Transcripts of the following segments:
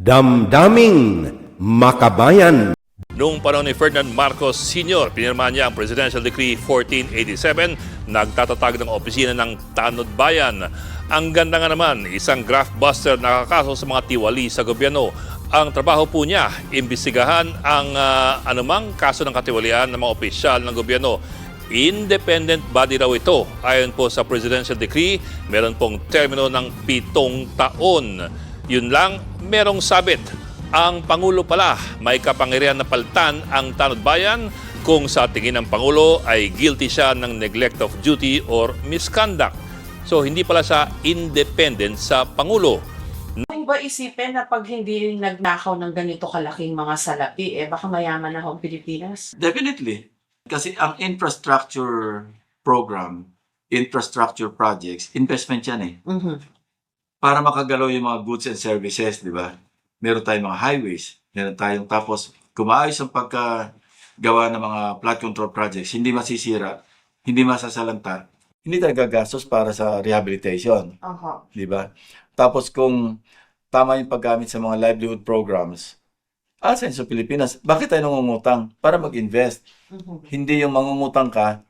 Damdaming Makabayan. Noong panahon ni Ferdinand Marcos Sr., pinirmahan niya ang Presidential Decree 1487, nagtatatag ng opisina ng Tanod Bayan. Ang ganda nga naman, isang graft buster nakakaso sa mga tiwali sa gobyerno. Ang trabaho po niya, imbestigahan ang ah, anumang kaso ng katiwalian ng mga opisyal ng gobyerno. Independent body raw ito. Ayon po sa Presidential Decree, meron pong termino ng pitong taon. Yun lang, merong sabit. Ang Pangulo pala may kapangyarihan na paltan ang tanod bayan kung sa tingin ng Pangulo ay guilty siya ng neglect of duty or misconduct. So hindi pala siya independent sa Pangulo. Kung ba isipin na pag hindi nagnakaw ng ganito kalaking mga salapi, eh baka mayaman na ang Pilipinas? Definitely. Kasi ang infrastructure program, infrastructure projects, investment yan eh. Mhm. Para makagalaw yung mga goods and services, di ba? Meron tayong mga highways, meron tayong tapos kumaayos ang pagkagawa ng mga flood control projects, hindi masisira, hindi masasalanta, hindi tayo gagastos para sa rehabilitation. Aha. di ba? Tapos kung tama yung paggamit sa mga livelihood programs, asan sa Pilipinas, bakit tayo nangungutang? Para mag-invest. Mhm. Hindi yung mangungutang ka,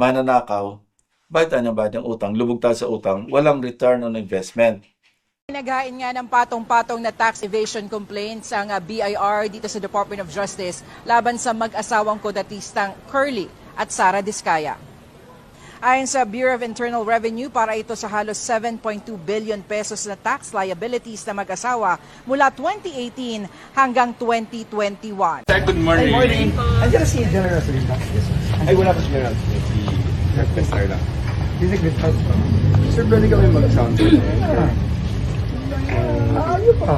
mananakaw, bakit tayo nabayad ng utang? Lubog tayo sa utang, walang return on investment. Naghain nga ng patong-patong na tax evasion complaints ang ah, BIR dito sa Department of Justice laban sa mag-asawang kodatistang Curly at Sara Diskaya. Ayon sa Bureau of Internal Revenue, para ito sa halos 7.2 billion pesos na tax liabilities na mag-asawa mula 2018 hanggang 2021. Sir, good morning. Good morning. Andiyan na si General. Ay, wala pa si General Nag-tester lang. Physically touch pa. Sir, pwede kami mag-sound. Ah, ano pa?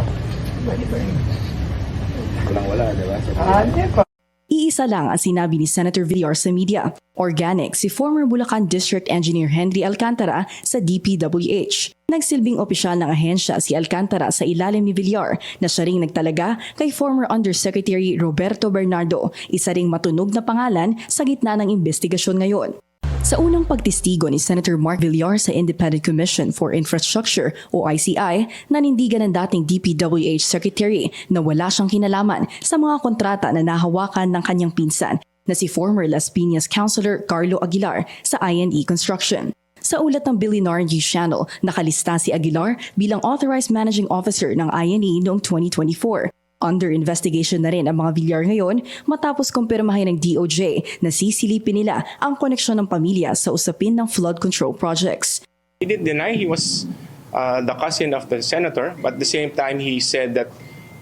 Walang wala, di ba? Ah, ano pa? Iisa lang ang sinabi ni Senator Villar sa media. Organic si former Bulacan District Engineer Henry Alcantara sa DPWH. Nagsilbing opisyal ng ahensya si Alcantara sa ilalim ni Villar na siya ring nagtalaga kay former Undersecretary Roberto Bernardo, isa ring matunog na pangalan sa gitna ng investigasyon ngayon. Sa unang pagtistigo ni Senator Mark Villar sa Independent Commission for Infrastructure o ICI, nanindigan ng dating DPWH Secretary na wala siyang kinalaman sa mga kontrata na nahawakan ng kanyang pinsan na si former Las Piñas Councilor Carlo Aguilar sa INE Construction. Sa ulat ng Billionaire News Channel, nakalista si Aguilar bilang Authorized Managing Officer ng INE noong 2024. Under investigation na rin ang mga Villar ngayon matapos kumpirmahin ng DOJ na sisilipin nila ang koneksyon ng pamilya sa usapin ng flood control projects. He did deny he was uh, the cousin of the senator, but at the same time, he said that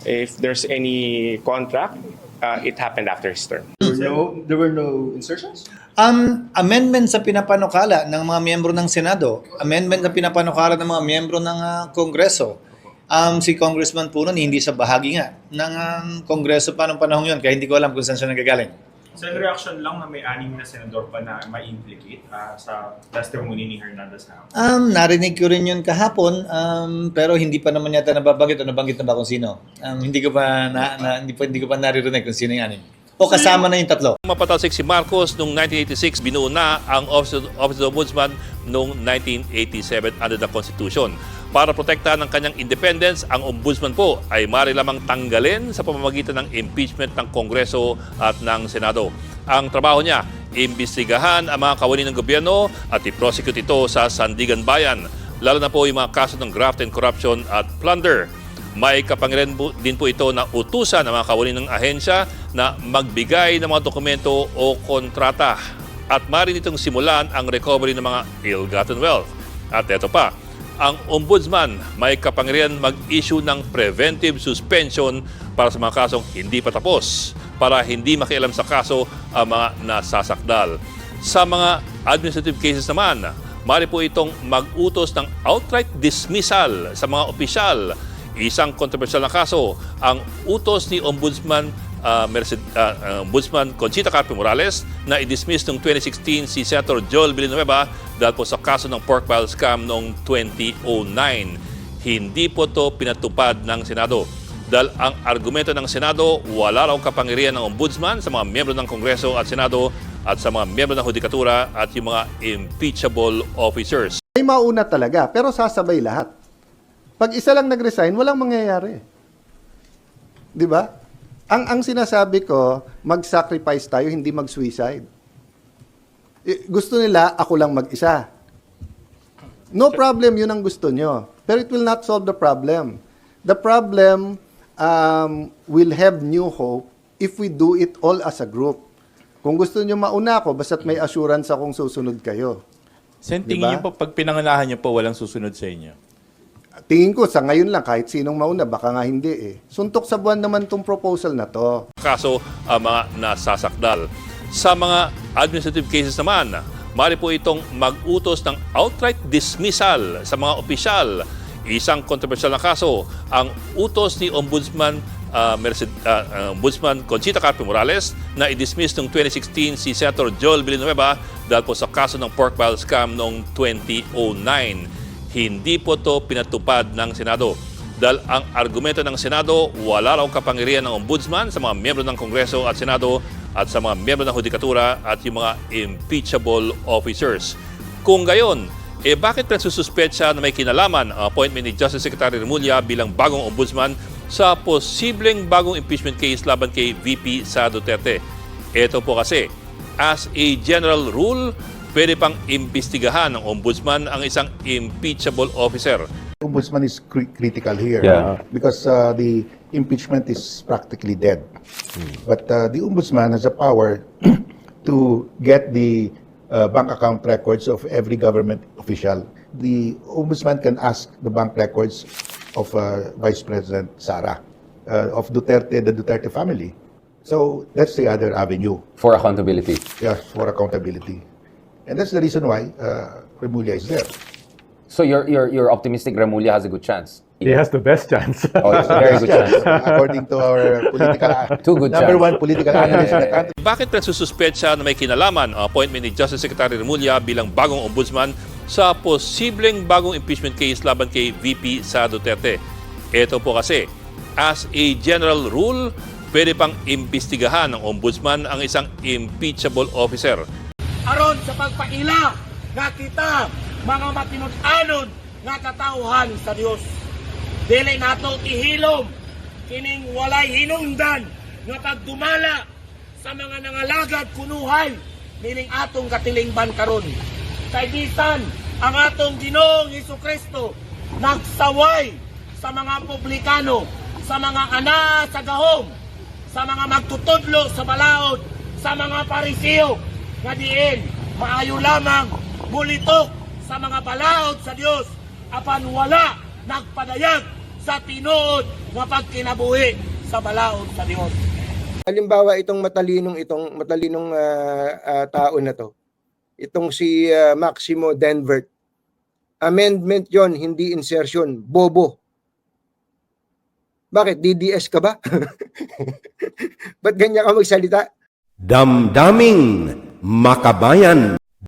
if there's any contract, uh, it happened after his term. there were no, there were no insertions? Um, amendment sa pinapanukala ng mga miyembro ng Senado, amendment sa pinapanukala ng mga miyembro ng ah, Kongreso. Um, si Congressman po nun, hindi sa bahagi nga ng um, Kongreso pa nung panahon yun, kaya hindi ko alam kung saan siya nagagaling. Sa reaction lang na may anim na senador pa na ma-implicate ah, sa testimony ni Hernandez na Um, narinig ko rin yun kahapon, um, pero hindi pa naman yata nababanggit o nabanggit na ba kung sino. Um, hindi ko pa na, na- hindi, pa, hindi ko pa naririnig kung sino yung anim. O kasama na yung tatlo. Mapatalsik si Marcos noong 1986, binuo na ang Office of, Office of Ombudsman noong 1987 under the Constitution. Para protektahan ng kanyang independence, ang ombudsman po ay maaari lamang tanggalin sa pamamagitan ng impeachment ng Kongreso at ng Senado. Ang trabaho niya, imbestigahan ang mga kawani ng gobyerno at i-prosecute ito sa Sandigan Bayan, lalo na po yung mga kaso ng graft and corruption at plunder. May kapangyarihan din po ito na utusan ng mga kawani ng ahensya na magbigay ng mga dokumento o kontrata at maaari nitong simulan ang recovery ng mga ill-gotten wealth. At ito pa, ang ombudsman may kapangyarihan mag-issue ng preventive suspension para sa mga kasong hindi pa tapos para hindi makialam sa kaso ang mga nasasakdal. Sa mga administrative cases naman, maaari po itong mag-utos ng outright dismissal sa mga opisyal Isang kontrobersyal na kaso, ang utos ni Ombudsman uh, Merced, uh, uh, Ombudsman Conchita Carpe Morales na i-dismiss noong 2016 si Senator Joel Villanueva dahil po sa kaso ng pork pile scam noong 2009. Hindi po to pinatupad ng Senado. Dahil ang argumento ng Senado, wala raw kapangyarihan ng Ombudsman sa mga miyembro ng Kongreso at Senado at sa mga miyembro ng Hudikatura at yung mga impeachable officers. May mauna talaga, pero sasabay lahat. Pag isa lang nag-resign, walang mangyayari. Di ba? Ang ang sinasabi ko, mag-sacrifice tayo, hindi mag-suicide. Eh, Gusto nila ako lang mag-isa. No problem, yun ang gusto nyo. Pero it will not solve the problem. The problem um, will have new hope if we do it all as a group. Kung gusto nyo mauna ako, basta't may assurance akong susunod kayo. Sen, tingin ba? niyo po, pag pinangalahan niyo po, walang susunod sa inyo. Tingin ko sa ngayon lang, kahit sinong mauna, baka nga hindi eh. Suntok sa buwan naman tong proposal na to. kaso ang mga nasasakdal. Sa mga administrative cases naman, mari po itong mag-utos ng outright dismissal sa mga opisyal. Isang kontrobersyal na kaso, ang utos ni Ombudsman uh, Merced, uh, Ombudsman Conchita Carpe Morales na i-dismiss noong 2016 si Senator Joel Villanueva dahil po sa kaso ng pork barrel scam noong 2009. Hindi po to pinatupad ng Senado. Dahil ang argumento ng Senado, wala raw kapangyarihan ng Ombudsman sa mga miyembro ng Kongreso at Senado at sa mga miyembro ng Hudikatura at yung mga impeachable officers. Kung gayon, eh bakit pinasususpetsa na may kinalaman ang appointment ni Justice Secretary Remulla bilang bagong ombudsman sa posibleng bagong impeachment case laban kay VP Sa Duterte? Ito po kasi, as a general rule, pwede pang imbestigahan ng ombudsman ang isang impeachable officer. Ombudsman is cri- critical here Yeah. uh, because uh, the impeachment is practically dead. But uh, the ombudsman has a power to get the uh, bank account records of every government official. The ombudsman can ask the bank records of uh, Vice President Sara, uh, of Duterte, the Duterte family. So that's the other avenue. For accountability. Yes, for accountability. And that's the reason why uh, Remulla is there. So you're, you're, you're optimistic Remulla has a good chance? He has the best chance. Oh, it's a very good chance. According to our political Two good number chance. one political Yeah, analyst in the country. Bakit pinasususpetsa na may kinalaman ang appointment ni Justice Secretary Remulla bilang bagong ombudsman sa posibleng bagong impeachment case laban kay VP Sa Duterte? Ito po kasi, as a general rule, pwede pang imbestigahan ng ombudsman ang isang impeachable officer. Aron sa pagpaila nga kita mga matinud-anon nga katauhan sa Dios. Dili nato ihilom kining walay hinungdan nga pagdumala sa mga nangalagad kunuhay niling atong katilingban karon. Kay bisan ang atong Ginoong Hesus Kristo nagsaway sa mga publikano, sa mga ana sa gahom, sa mga magtutudlo sa balaod, sa mga parisiyo, nga diin maayo lamang mulitok sa mga balaod sa Dios apan wala nagpadayag sa tinuod nga pagkinabuhi sa balaod sa Dios. Halimbawa itong matalinong itong matalinong ah, ah, tao na to. Itong si ah, Maximo Denvert. Amendment 'yon, hindi insertion. Bobo. Bakit DDS ka ba? Ba't ganyan ka magsalita? Damdaming makabayan.